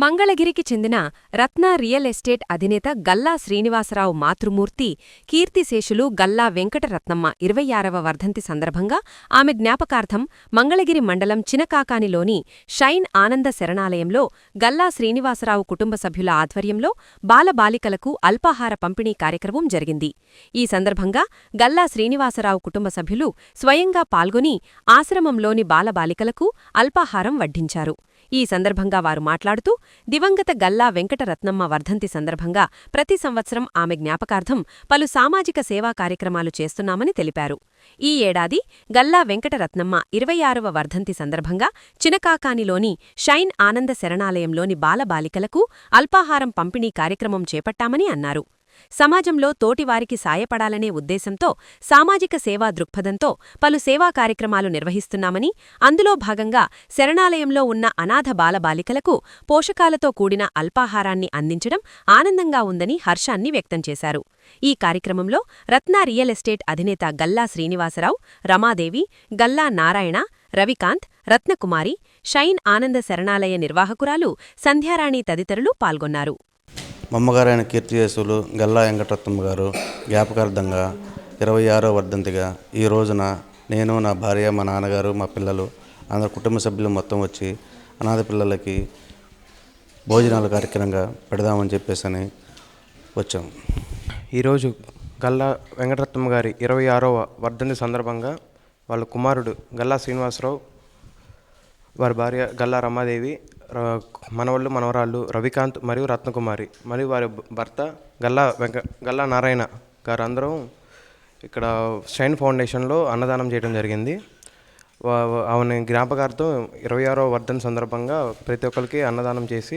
మంగళగిరికి చెందిన రత్న real estate అధినేత గల్లా శ్రీనివాసరావు మాతృమూర్తి కీర్తిశేషులు గల్లా వెంకటరత్నమ్మ ఇరవై ఆరవ వర్ధంతి సందర్భంగా ఆమె జ్ఞాపకార్థం మంగళగిరి మండలం చినకాకానిలోని షైన్ ఆనంద శరణాలయంలో గల్లా శ్రీనివాసరావు కుటుంబ సభ్యుల ఆధ్వర్యంలో బాలబాలికలకు అల్పాహార పంపిణీ కార్యక్రమం జరిగింది. ఈ సందర్భంగా గల్లా శ్రీనివాసరావు కుటుంబ సభ్యులు స్వయంగా పాల్గొని ఆశ్రమంలోని బాలబాలికలకు అల్పాహారం వడ్డించారు. ఈ సందర్భంగా వారు మాట్లాడుతూ దివంగత గల్లా వెంకటరత్నమ్మ వర్ధంతి సందర్భంగా ప్రతి సంవత్సరం ఆమె జ్ఞాపకార్థం పలు సామాజిక సేవా కార్యక్రమాలు చేస్తున్నామని తెలిపారు. ఈ ఏడాది గల్లా వెంకటరత్నమ్మ ఇరవై ఆరవ వర్ధంతి సందర్భంగా చినకాకానిలోని షైన్ ఆనంద శరణాలయంలోని బాలబాలికలకు అల్పాహారం పంపిణీ కార్యక్రమం చేపట్టామని అన్నారు. సమాజంలో తోటివారికి సాయపడాలనే ఉద్దేశంతో సామాజిక సేవా దృక్పథంతో పలు సేవా కార్యక్రమాలు నిర్వహిస్తున్నామని అందులో భాగంగా శరణాలయంలో ఉన్న అనాథ బాలబాలికలకు పోషకాలతో కూడిన అల్పాహారాన్ని అందించడం ఆనందంగా ఉందని హర్షాన్ని వ్యక్తం చేశారు. ఈ కార్యక్రమంలో రత్నా రియల్ ఎస్టేట్ అధినేత గల్లా శ్రీనివాసరావు రమాదేవి గల్లా నారాయణ రవికాంత్ రత్నకుమారి షైన్ ఆనంద శరణాలయ నిర్వాహకురాలు సంధ్యారాణి తదితరులు పాల్గొన్నారు. మా అమ్మగారైన కీర్తియేసులు గల్లా వెంకటరత్నమ్మ గారు జ్ఞాపకార్థంగా ఇరవై ఆరో వర్ధంతిగా ఈ రోజున నేను నా భార్య మా నాన్నగారు మా పిల్లలు అందరు కుటుంబ సభ్యులు మొత్తం వచ్చి అనాథ పిల్లలకి భోజనాల కార్యక్రమంగా పెడదామని చెప్పేసి అని వచ్చాం. ఈరోజు గల్లా వెంకటరత్నమ్మ గారి ఇరవై ఆరవ వర్ధంతి సందర్భంగా వాళ్ళ కుమారుడు గల్లా శ్రీనివాసరావు వారి భార్య గల్లా రమాదేవి మనవళ్ళు మనవరాళ్ళు రవికాంత్ మరియు రత్నకుమారి మరియు వారి భర్త గల్లా వెంక గల్లా నారాయణ గారు అందరం ఇక్కడ షైన్ ఫౌండేషన్లో అన్నదానం చేయడం జరిగింది. వా- ఆమె జ్ఞాపకార్థం ఇరవై ఆరో వర్ధన్ సందర్భంగా ప్రతి ఒక్కరికి అన్నదానం చేసి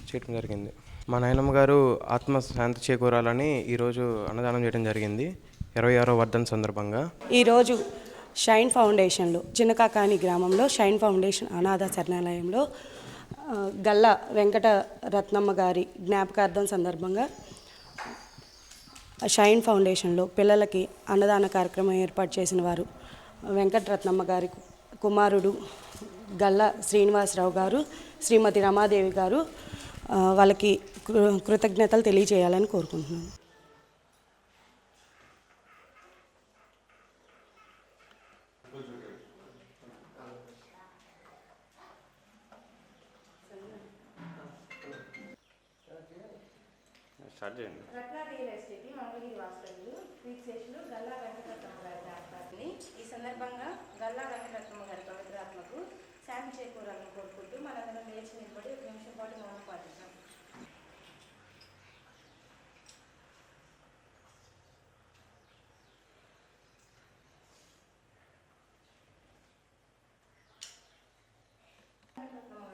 చేయడం జరిగింది. మా నాయనమ్మ గారు ఆత్మ శాంతి చేకూరాలని ఈరోజు అన్నదానం చేయడం జరిగింది. ఇరవై ఆరో వర్ధన్ సందర్భంగా. ఈరోజు షైన్ ఫౌండేషన్లో చిన్నకాకాని గ్రామంలో షైన్ ఫౌండేషన్ అనాథ శరణాలయంలో గల్ల వెంకట రత్నమ్మ గారి జ్ఞాపకార్థం సందర్భంగా షైన్ ఫౌండేషన్లో పిల్లలకి అన్నదాన కార్యక్రమం ఏర్పాటు చేసిన వారు వెంకటరత్నమ్మ గారి కుమారుడు గల్ల శ్రీనివాసరావు గారు శ్రీమతి రమాదేవి గారు వాళ్ళకి కృతజ్ఞతలు తెలియజేయాలని కోరుకుంటున్నాను. ని ఈ సందర్భంగా గల్లా వెంకటరత్నమ్మ గారి పవిత్రాత్మకు శాంతి చేకూరాలని కోరుకుంటూ మనందరం లేచి నిలబడి ఒక నిమిషం పాటు మౌనం పాటిస్తాం వెంకటరత్నమ్మ